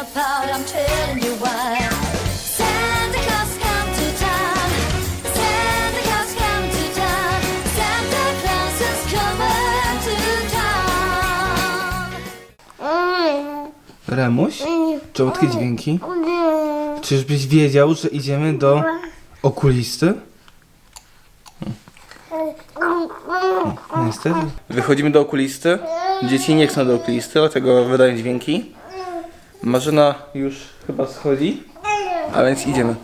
not pout, I'm telling you why. Santa Claus come to town. Santa Claus come to town. Santa Claus is coming to town. Remuś? Czemu takie dźwięki? Czyżbyś wiedział, że idziemy do okulisty? Niestety. Wychodzimy do okulisty. Dzieci nie chcą do okulisty, dlatego wydają dźwięki. Marzena już chyba schodzi, a więc idziemy.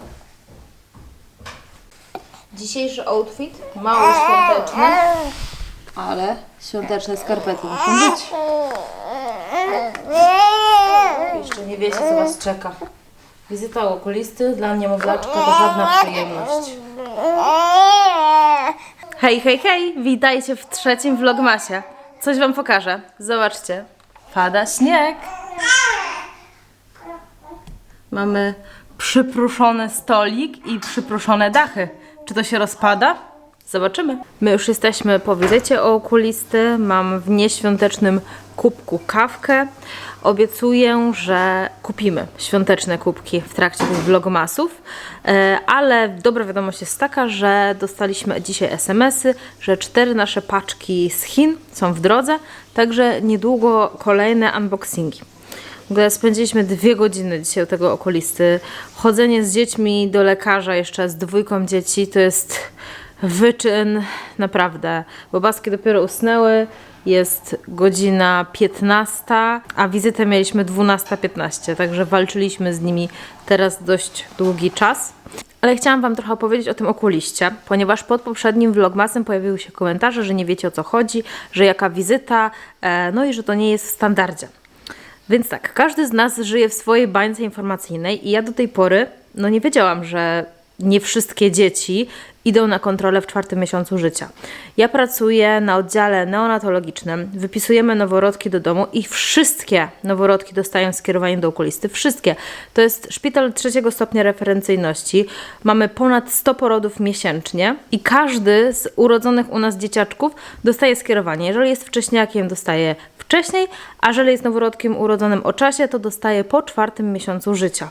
Dzisiejszy outfit mało świąteczny, ale świąteczne skarpety muszą być. Jeszcze nie wiecie, co Was czeka. Wizyta u okulisty dla niemowlaczka to żadna przyjemność. Hej, hej, hej! Witajcie w trzecim vlogmasie. Coś Wam pokażę. Zobaczcie. Pada śnieg. Mamy przypruszony stolik i przypruszone dachy. Czy to się rozpada? Zobaczymy. My już jesteśmy po wizycie u okulisty. Mam w nieświątecznym kubku kawkę. Obiecuję, że kupimy świąteczne kubki w trakcie tych vlogmasów. E, Ale dobra wiadomość jest taka, że dostaliśmy dzisiaj SMS-y, że cztery nasze paczki z Chin są w drodze, także niedługo kolejne unboxingi. Spędziliśmy dwie godziny dzisiaj u tego okulisty. Chodzenie z dziećmi do lekarza jeszcze z dwójką dzieci to jest wyczyn naprawdę. Bo baski dopiero usnęły, jest godzina 15, a wizytę mieliśmy 12.15, także walczyliśmy z nimi teraz dość długi czas. Ale chciałam Wam trochę opowiedzieć o tym okuliście, ponieważ pod poprzednim vlogmasem pojawiły się komentarze, że nie wiecie o co chodzi, że jaka wizyta, e, no i że to nie jest w standardzie. Więc tak, każdy z nas żyje w swojej bańce informacyjnej i ja do tej pory no nie wiedziałam, że nie wszystkie dzieci idą na kontrolę w czwartym miesiącu życia. Ja pracuję na oddziale neonatologicznym, wypisujemy noworodki do domu i wszystkie noworodki dostają skierowanie do okulisty. Wszystkie. To jest szpital trzeciego stopnia referencyjności. Mamy ponad 100 porodów miesięcznie i każdy z urodzonych u nas dzieciaczków dostaje skierowanie. Jeżeli jest wcześniakiem, dostaje wcześniej, a jeżeli jest noworodkiem urodzonym o czasie, to dostaje po czwartym miesiącu życia.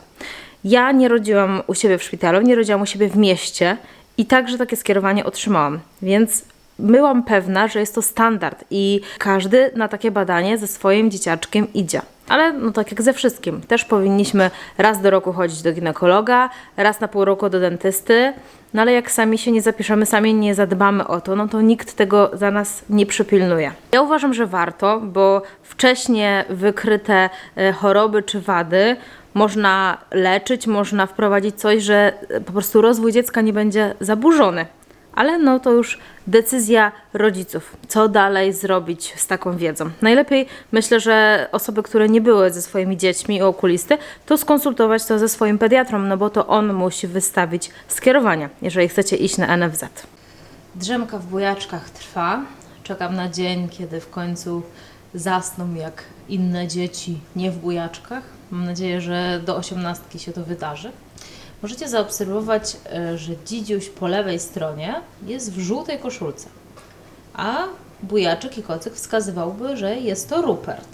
Ja nie rodziłam u siebie w szpitalu, nie rodziłam u siebie w mieście i także takie skierowanie otrzymałam, więc byłam pewna, że jest to standard i każdy na takie badanie ze swoim dzieciaczkiem idzie. Ale no tak jak ze wszystkim, też powinniśmy raz do roku chodzić do ginekologa, raz na pół roku do dentysty, no ale jak sami się nie zapiszemy, sami nie zadbamy o to, no to nikt tego za nas nie przypilnuje. Ja uważam, że warto, bo wcześnie wykryte e, choroby czy wady można leczyć, można wprowadzić coś, że po prostu rozwój dziecka nie będzie zaburzony. Ale no to już decyzja rodziców, co dalej zrobić z taką wiedzą. Najlepiej myślę, że osoby, które nie były ze swoimi dziećmi u okulisty, to skonsultować to ze swoim pediatrą, no bo to on musi wystawić skierowania, jeżeli chcecie iść na NFZ. Drzemka w bujaczkach trwa. Czekam na dzień, kiedy w końcu zasną jak inne dzieci, nie w bujaczkach. Mam nadzieję, że do osiemnastki się to wydarzy. Możecie zaobserwować, e, że dzidziuś po lewej stronie jest w żółtej koszulce, a bujaczek i kocyk wskazywałby, że jest to Rupert.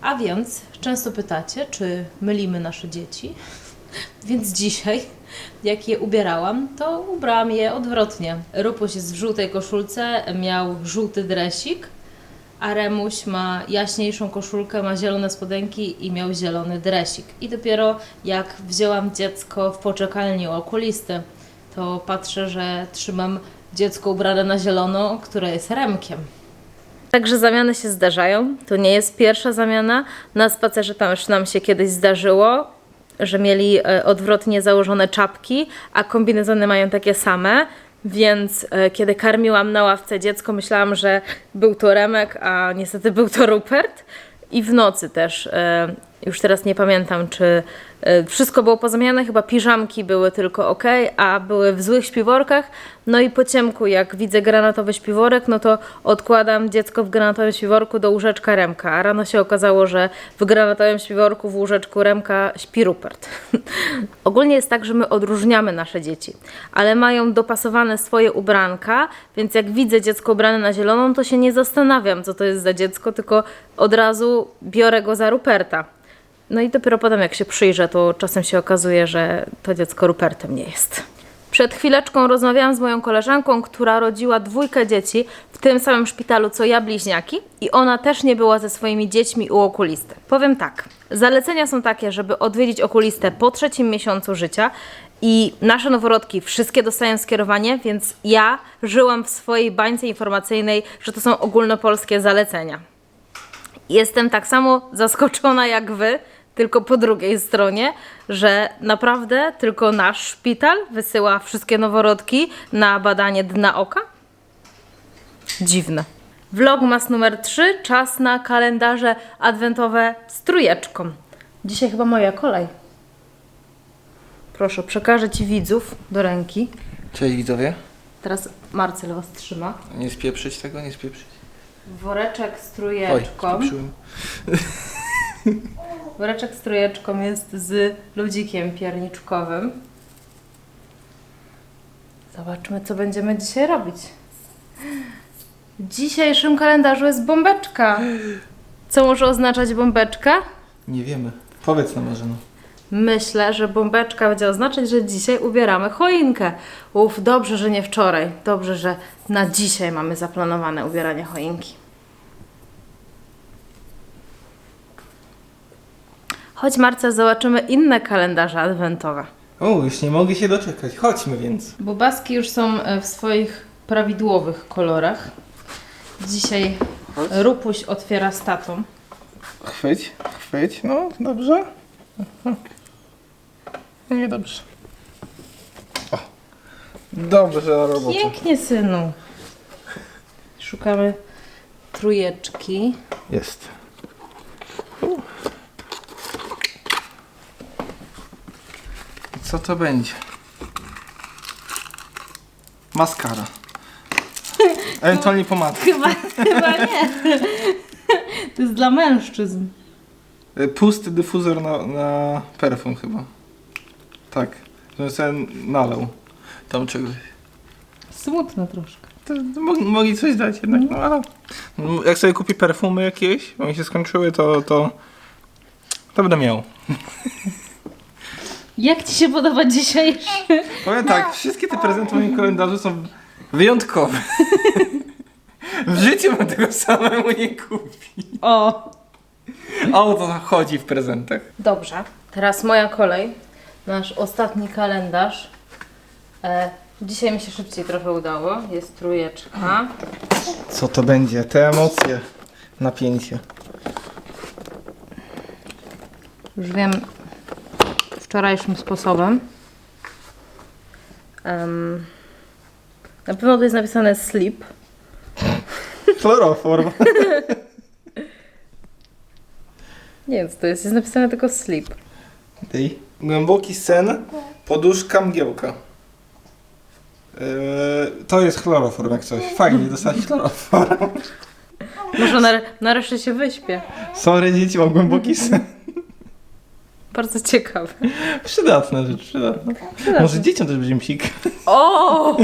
A więc często pytacie, czy mylimy nasze dzieci. Więc dzisiaj, jak je ubierałam, to ubrałam je odwrotnie. Rupuś jest w żółtej koszulce, miał żółty dresik, a Remuś ma jaśniejszą koszulkę, ma zielone spodenki i miał zielony dresik. I dopiero jak wzięłam dziecko w poczekalni u okulisty, to patrzę, że trzymam dziecko ubrane na zielono, które jest Remkiem. Także zamiany się zdarzają. To nie jest pierwsza zamiana. Na spacerze tam już nam się kiedyś zdarzyło, że mieli e, odwrotnie założone czapki, a kombinezony mają takie same. Więc e, kiedy karmiłam na ławce dziecko, myślałam, że był to Remek, a niestety był to Rupert. I w nocy też, e, już teraz nie pamiętam, czy Wszystko było pozamieniane, chyba piżamki były tylko ok, a były w złych śpiworkach. No i po ciemku, jak widzę granatowy śpiworek, no to odkładam dziecko w granatowym śpiworku do łóżeczka Remka. A rano się okazało, że w granatowym śpiworku w łóżeczku Remka śpi Rupert. Ogólnie jest tak, że my odróżniamy nasze dzieci, ale mają dopasowane swoje ubranka, więc jak widzę dziecko ubrane na zieloną, to się nie zastanawiam, co to jest za dziecko, tylko od razu biorę go za Ruperta. No i dopiero potem, jak się przyjrzę, to czasem się okazuje, że to dziecko Rupertem nie jest. Przed chwileczką rozmawiałam z moją koleżanką, która rodziła dwójkę dzieci w tym samym szpitalu co ja, bliźniaki, i ona też nie była ze swoimi dziećmi u okulisty. Powiem tak, zalecenia są takie, żeby odwiedzić okulistę po trzecim miesiącu życia i nasze noworodki wszystkie dostają skierowanie, więc ja żyłam w swojej bańce informacyjnej, że to są ogólnopolskie zalecenia. Jestem tak samo zaskoczona jak wy, tylko po drugiej stronie, że naprawdę tylko nasz szpital wysyła wszystkie noworodki na badanie dna oka? Dziwne. Vlogmas numer 3, czas na kalendarze adwentowe z trójeczką. Dzisiaj chyba moja kolej. Proszę, przekażę Ci widzów do ręki. Cześć widzowie. Teraz Marcel Was trzyma. Nie spieprzyć tego, nie spieprzyć. Woreczek z Oj, trójeczką. spieprzyłem. Woreczek z trójeczką jest z ludzikiem pierniczkowym. Zobaczmy, co będziemy dzisiaj robić. W dzisiejszym kalendarzu jest bombeczka. Co może oznaczać bombeczka? Nie wiemy. Powiedz nam Marzeno. Myślę, że bombeczka będzie oznaczać, że dzisiaj ubieramy choinkę. Uf, dobrze, że nie wczoraj. Dobrze, że na dzisiaj mamy zaplanowane ubieranie choinki. Chodź Marce, zobaczymy inne kalendarze adwentowe. O, już nie mogę się doczekać. Chodźmy więc. Bobaski już są e, w swoich prawidłowych kolorach. Dzisiaj Rupuś otwiera z tatą. Chwyć, chwyć. No, dobrze. Mhm. Nie dobrze. O. Dobrze robota. Pięknie, synu. Szukamy trójeczki. Jest. Co to będzie? Maskara. Ewentualnie pomadka. Chyba, chyba nie. To jest dla mężczyzn. Y, Pusty dyfuzor na, na perfum chyba. Tak. Żebym sobie nalał tam czegoś. Smutno troszkę. To mogli, mogli coś dać jednak, no ale no, jak sobie kupi perfumy jakieś, bo mi się skończyły, to, to, to będę miał. Jak Ci się podoba dzisiejszy? Powiem tak, wszystkie te prezenty w moim kalendarzu są wyjątkowe. W życiu bym tego samemu nie kupił. O! A o to chodzi w prezentach. Dobrze. Teraz moja kolej. Nasz ostatni kalendarz. E, dzisiaj mi się szybciej trochę udało. Jest trójeczka. Co to będzie? Te emocje, napięcie. Już wiem wczorajszym sposobem. Em, na pewno to jest napisane sleep. Chloroform. Nie wiem co to jest. Jest napisane tylko sleep. Tej. Głęboki sen, poduszka, mgiełka. Yy, to jest chloroform jak coś. Fajnie dostać chloroform. Może nar- nareszcie się wyśpię. Sorry dzieci, mam głęboki sen. Bardzo ciekawe. Przydatna rzecz, przydatna. Może dzieciom też będzie psik. O!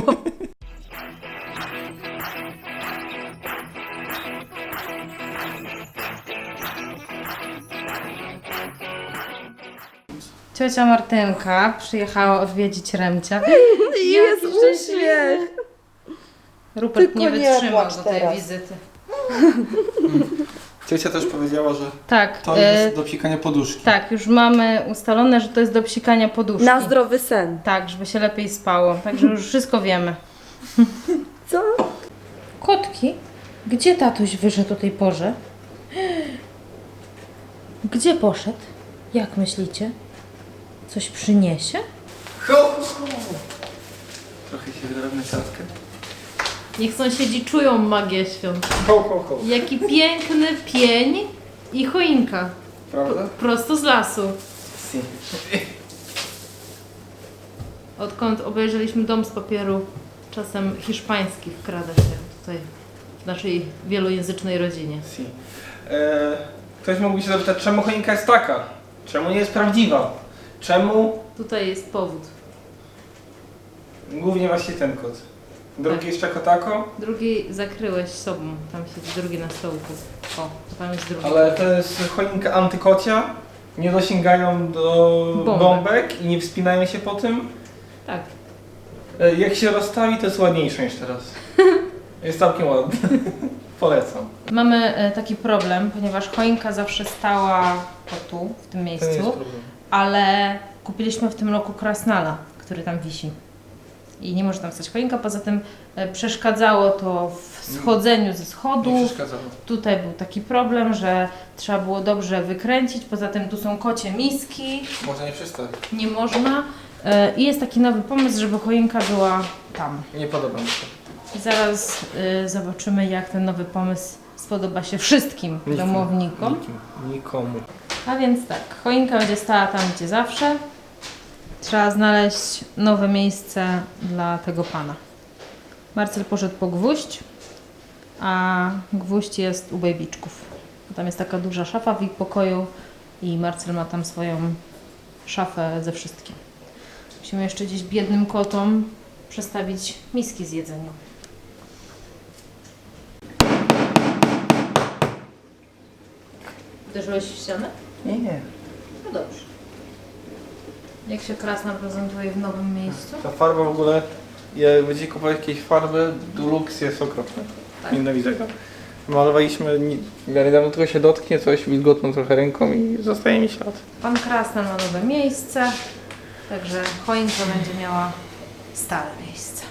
Ciocia Martynka przyjechała odwiedzić Remcia. Jest uśmiech. Rupert Tylko nie wytrzymał do tej wizyty. Ciocia też powiedziała, że Tak, to e, jest do psikania poduszki. tak, już mamy ustalone, że to jest do psikania poduszki. Na zdrowy sen. Tak, żeby się lepiej spało. Także już wszystko wiemy. Co? Kotki? Gdzie tatuś wyszedł o tej porze? Gdzie poszedł? Jak myślicie? Coś przyniesie? Trochę się wyrobne siatkę. Niech sąsiedzi czują magię świąt. Ho, ho, ho. Jaki piękny pień i choinka. Prawda? Prosto z lasu. Si. Odkąd obejrzeliśmy Dom z papieru, czasem hiszpański wkrada się tutaj w naszej wielojęzycznej rodzinie. Si. E, ktoś mógłby się zapytać, czemu choinka jest taka? Czemu nie jest prawdziwa? Czemu Tutaj jest powód. głównie właśnie ten kot? Drugi Tak. jeszcze kotako? Drugi zakryłeś sobą, tam siedzi drugi na stołku. O, tam jest drugi. Ale to jest choinka antykocia. Nie dosięgają do Bombek. bombek i nie wspinają się po tym. Tak. E, Jak się rozstawi, to jest ładniejsze niż teraz. Jest całkiem ładny. Polecam. Mamy e, taki problem, ponieważ choinka zawsze stała o tu, w tym miejscu, ale kupiliśmy w tym roku krasnala, który tam wisi. I nie może tam stać choinka, poza tym e, przeszkadzało to w schodzeniu ze Nie schodu. przeszkadzało. Tutaj był taki problem, że trzeba było dobrze wykręcić, poza tym tu są kocie miski, Można nie przestać. nie można. E, I jest taki nowy pomysł, żeby choinka była tam. Nie podoba mi się. I zaraz y, zobaczymy, jak ten nowy pomysł spodoba się wszystkim domownikom. Nikim. Nikomu. A więc tak, choinka będzie stała tam, gdzie zawsze. Trzeba znaleźć nowe miejsce dla tego pana. Marcel poszedł po gwóźdź, a gwóźdź jest u bejbiczków. Tam jest taka duża szafa w ich pokoju i Marcel ma tam swoją szafę ze wszystkim. Musimy jeszcze gdzieś biednym kotom przestawić miski z jedzeniem. Uderzyłeś w ścianę? Nie, nie. No dobrze. Jak się krasna prezentuje w nowym miejscu? Ta farba w ogóle, jak będziecie kupować jakieś farby, Dulux jest okropny. Tak. Nienawidzę go. Malowaliśmy, ni- ja niedawno tylko się dotknie coś wilgotną trochę ręką i zostaje mi ślad. Pan Krasnal ma nowe miejsce, także choinka będzie miała stare miejsce.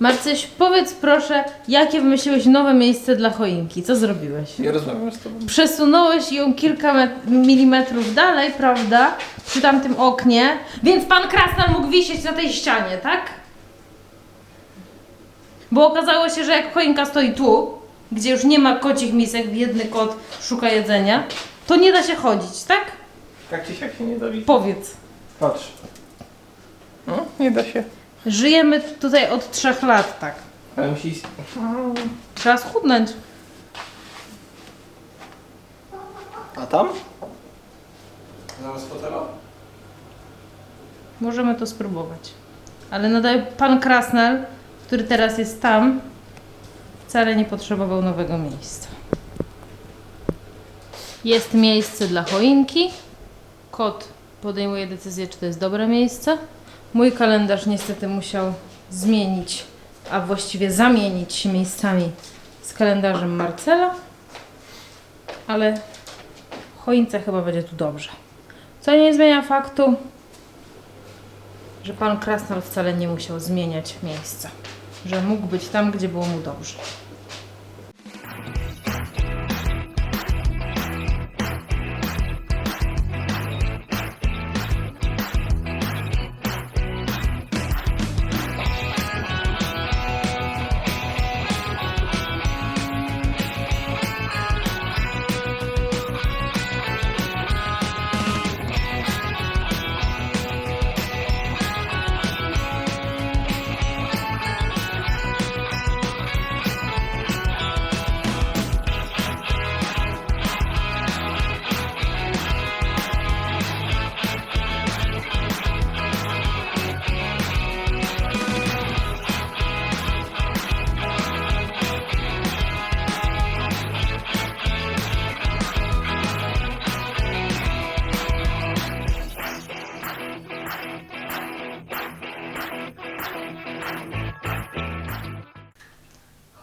Marcyś, powiedz proszę, jakie wymyśliłeś nowe miejsce dla choinki? Co zrobiłeś? Ja rozmawiam z tobą. Przesunąłeś ją kilka met- milimetrów dalej, prawda? Przy tamtym oknie, więc pan Krasnal mógł wisieć na tej ścianie, tak? Bo okazało się, że jak choinka stoi tu, gdzie już nie ma kocich misek, biedny kot szuka jedzenia, to nie da się chodzić, tak? Tak czy siak się nie da. Powiedz. Patrz. No, nie da się. Żyjemy tutaj od trzech lat, tak. Ale musi... Trzeba schudnąć. A tam? Zamiast fotela? Możemy to spróbować. Ale nadal pan Krasnal, który teraz jest tam, wcale nie potrzebował nowego miejsca. Jest miejsce dla choinki. Kot podejmuje decyzję, czy to jest dobre miejsce. Mój kalendarz niestety musiał zmienić, a właściwie zamienić się miejscami z kalendarzem Marcela. Ale choince chyba będzie tu dobrze. Co nie zmienia faktu, że pan Krasnal wcale nie musiał zmieniać miejsca. Że mógł być tam, gdzie było mu dobrze.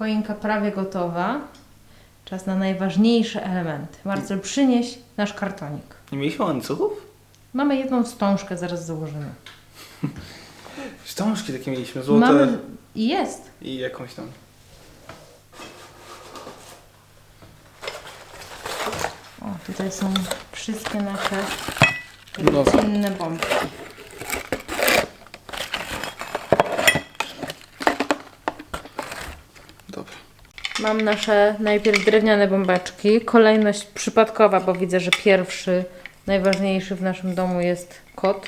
Choinka prawie gotowa. Czas na najważniejsze elementy. Marcel, przynieś nasz kartonik. Nie mieliśmy łańcuchów? Mamy jedną wstążkę, zaraz założymy. Wstążki takie mieliśmy, złote Mamy i jest. i jakąś tam. O, tutaj są wszystkie nasze Nowe. inne bombki. Dobra. Mam nasze najpierw drewniane bombeczki. Kolejność przypadkowa, bo widzę, że pierwszy Najważniejszy w naszym domu jest kot.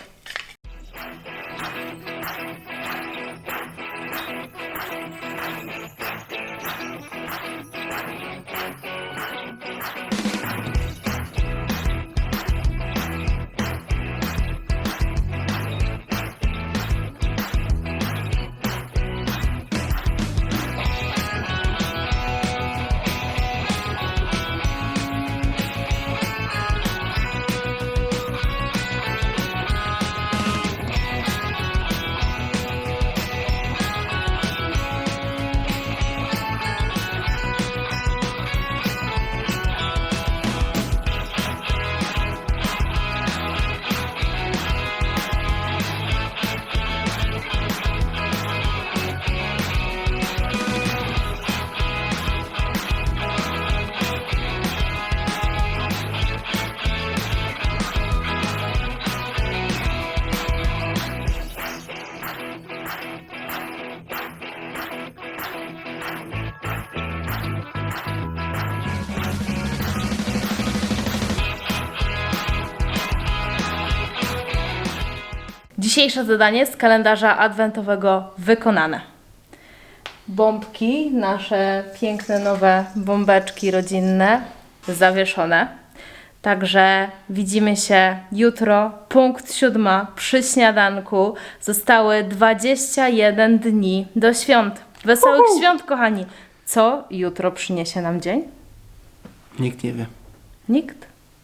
Dzisiejsze zadanie z kalendarza adwentowego wykonane. Bombki, nasze piękne nowe bombeczki rodzinne, zawieszone. Także widzimy się jutro, punkt siódma przy śniadanku. Zostały 21 dni do świąt. Wesołych świąt, kochani! Co jutro przyniesie nam dzień? Nikt nie wie. Nikt?